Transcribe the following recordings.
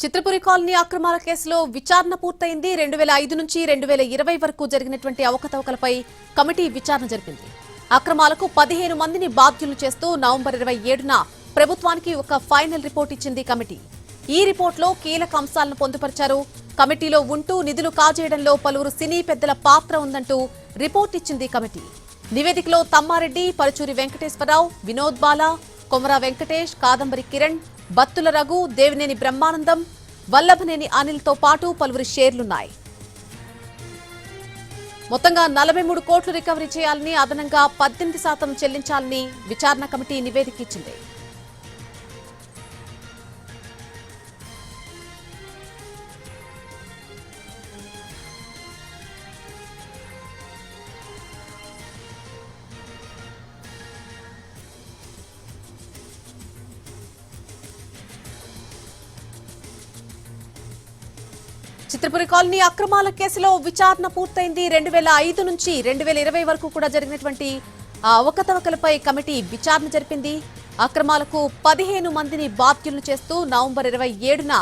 Chitrapuri colony అక్రమాల కేసులో విచారణ పూర్తయింది. రెండు వేల ఐదు నుంచి రెండు వేల ఇరవై వరకు జరిగినటువంటి అవకతవకలపై కమిటీ విచారణ జరిపింది. అక్రమాలకు పదిహేను మందిని బాధ్యులు చేస్తూ నవంబర్ ఇరవై ఏడున ప్రభుత్వానికి ఒక ఫైనల్ రిపోర్ట్ ఇచ్చింది కమిటీ. ఈ రిపోర్ట్లో కీలక అంశాలను పొందుపరిచారు. కమిటీలో ఉంటూ నిధులు కాజేయడంలో పలువురు సినీ పెద్దల పాత్ర ఉందంటూ రిపోర్ట్ ఇచ్చింది కమిటీ. నివేదికలో తమ్మారెడ్డి పరుచూరి వెంకటేశ్వరరావు వినోద్ బాల కొమరా వెంకటేష్ కాదంబరి కిరణ్ బత్తుల రఘు దేవినేని బ్రహ్మానందం వల్లభనేని అనిల్తో పాటు పలువురి షేర్లున్నాయి. మొత్తంగా నలభై మూడు కోట్లు రికవరీ చేయాలని అదనంగా పద్దెనిమిది శాతం చెల్లించాలని విచారణ కమిటీ నివేదిక ఇచ్చింది. చిత్రపురి కాలనీ అక్రమాల కేసులో విచారణ పూర్తయింది. రెండు వేల ఐదు నుంచి రెండు వేల ఇరవై వరకు కూడా జరిగినటువంటి ఆ అవకతవకలపై కమిటీ విచారణ జరిపింది. అక్రమాలకు పదిహేను మందిని బాధ్యులను చేస్తూ నవంబర్ ఇరవై ఏడున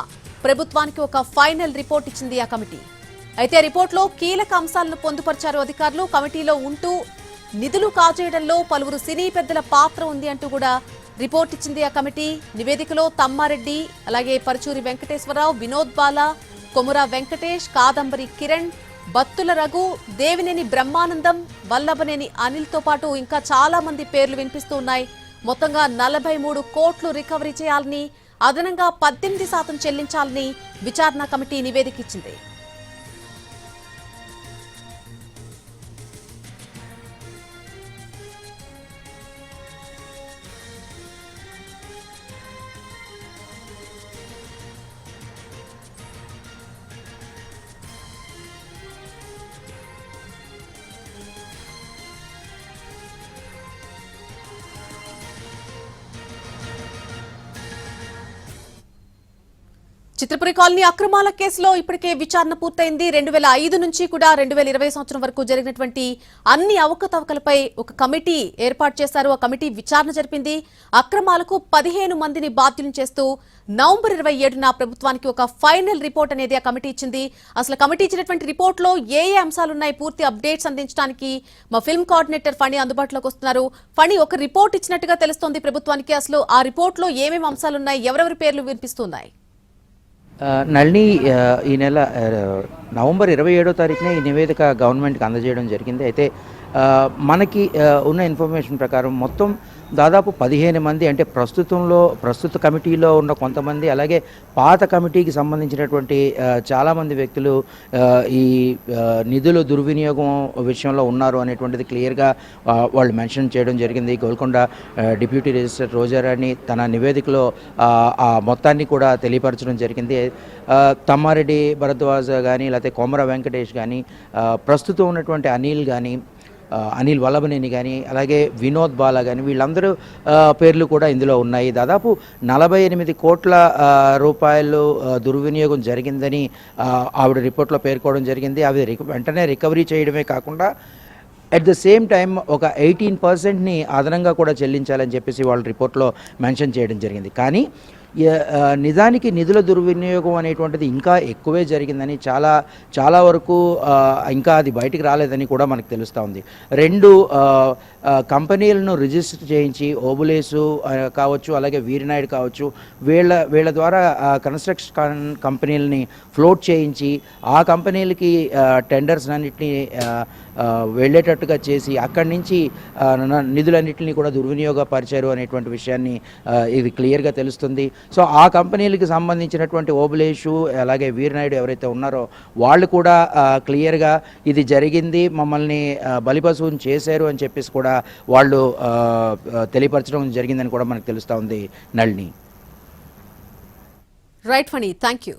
ప్రభుత్వానికి ఒక ఫైనల్ రిపోర్ట్ ఇచ్చింది ఆ కమిటీ. అయితే రిపోర్ట్లో కీలక అంశాలను పొందుపరిచారు అధికారులు. కమిటీలో ఉంటూ నిధులు కాజేయడంలో పలువురు సినీ పెద్దల పాత్ర ఉంది అంటూ కూడా రిపోర్ట్ ఇచ్చింది ఆ కమిటీ. నివేదికలో తమ్మారెడ్డి అలాగే పరుచూరి వెంకటేశ్వరరావు వినోద్ బాలా కొముర వెంకటేష్ కాదంబరి కిరణ్ బత్తుల రఘు దేవినేని బ్రహ్మానందం వల్లభనేని అనిల్తో పాటు ఇంకా చాలా మంది పేర్లు వినిపిస్తూ ఉన్నాయి. మొత్తంగా నలభై మూడు కోట్లు రికవరీ చేయాలని అదనంగా పద్దెనిమిది శాతం చెల్లించాలని విచారణ కమిటీ నివేదిక ఇచ్చింది. చిత్రపురి కాలనీ అక్రమాల కేసులో ఇప్పటికే విచారణ పూర్తయింది. రెండు వేల ఐదు నుంచి కూడా రెండు వేల ఇరవై సంవత్సరం వరకు జరిగినటువంటి అన్ని అవకతవకలపై ఒక కమిటీ ఏర్పాటు చేశారు. ఆ కమిటీ విచారణ జరిపింది. అక్రమాలకు పదిహేను మందిని బాధ్యులను చేస్తూ నవంబర్ ఇరవై ఏడున ప్రభుత్వానికి ఒక ఫైనల్ రిపోర్ట్ అనేది ఆ కమిటీ ఇచ్చింది. అసలు కమిటీ ఇచ్చినటువంటి రిపోర్ట్లో ఏ ఏ అంశాలున్నాయి? పూర్తి అప్డేట్స్ అందించడానికి మా ఫిల్మ్ కోఆర్డినేటర్ ఫణి అందుబాటులోకి వస్తున్నారు. ఫణి ఒక రిపోర్ట్ ఇచ్చినట్టుగా తెలుస్తోంది ప్రభుత్వానికి. అసలు ఆ రిపోర్ట్లో ఏమేమి అంశాలున్నాయి? ఎవరెవరి పేర్లు వినిపిస్తున్నాయి? నళిని ఈ నెల నవంబర్ ఇరవై ఏడో తారీఖునే ఈ నివేదిక గవర్నమెంట్కి అందజేయడం జరిగింది. అయితే మనకి ఉన్న ఇన్ఫర్మేషన్ ప్రకారం మొత్తం దాదాపు పదిహేను మంది అంటే ప్రస్తుతంలో ప్రస్తుత కమిటీలో ఉన్న కొంతమంది అలాగే పాత కమిటీకి సంబంధించినటువంటి చాలామంది వ్యక్తులు ఈ నిధుల దుర్వినియోగం విషయంలో ఉన్నారు అనేటువంటిది క్లియర్గా వాళ్ళు మెన్షన్ చేయడం జరిగింది. గోల్కొండ డిప్యూటీ రిజిస్టర్ రోజారాణి తన నివేదికలో ఆ, మొత్తాన్ని కూడా తెలియపరచడం జరిగింది. తమ్మారెడ్డి భరద్వాజ్ కానీ లేకపోతే కోమర వెంకటేష్ కానీ ప్రస్తుతం ఉన్నటువంటి అనిల్ కానీ అనిల్ వల్లభనేని కానీ అలాగే వినోద్ బాలా కానీ వీళ్ళందరూ పేర్లు కూడా ఇందులో ఉన్నాయి. దాదాపు నలభై ఎనిమిది కోట్ల రూపాయలు దుర్వినియోగం జరిగిందని ఆవిడ రిపోర్ట్లో పేర్కోవడం జరిగింది. అవి వెంటనే రికవరీ చేయడమే కాకుండా అట్ ద సేమ్ టైం ఒక ఎయిటీన్ పర్సెంట్ని అదనంగా కూడా చెల్లించాలని చెప్పేసి వాళ్ళ రిపోర్ట్లో మెన్షన్ చేయడం జరిగింది. కానీ నిజానికి నిధుల దుర్వినియోగం అనేటువంటిది ఇంకా ఎక్కువే జరిగిందని చాలా చాలా వరకు ఇంకా అది బయటికి రాలేదని కూడా మనకు తెలుస్తూ ఉంది. రెండు కంపెనీలను రిజిస్టర్ చేయించి ఓబులేసు కావచ్చు అలాగే వీరినాయుడు కావచ్చు వీళ్ళ వీళ్ళ ద్వారా కన్స్ట్రక్షన్ కంపెనీలని ఫ్లోట్ చేయించి ఆ కంపెనీలకి టెండర్స్ అన్నింటినీ వెళ్ళేటట్టుగా చేసి అక్కడి నుంచి నిధులన్నింటినీ కూడా దుర్వినియోగపరిచారు అనేటువంటి విషయాన్ని ఇది క్లియర్గా తెలుస్తుంది. సో ఆ కంపెనీలకు సంబంధించినటువంటి ఓబులేషు అలాగే వీరనాయుడు ఎవరైతే ఉన్నారో వాళ్ళు కూడా క్లియర్గా ఇది జరిగింది మమ్మల్ని బలిపశువుని చేశారు అని చెప్పేసి కూడా వాళ్ళు తెలియపరచడం జరిగిందని కూడా మనకు తెలుస్తూ ఉంది Nalini. Right Phani thank you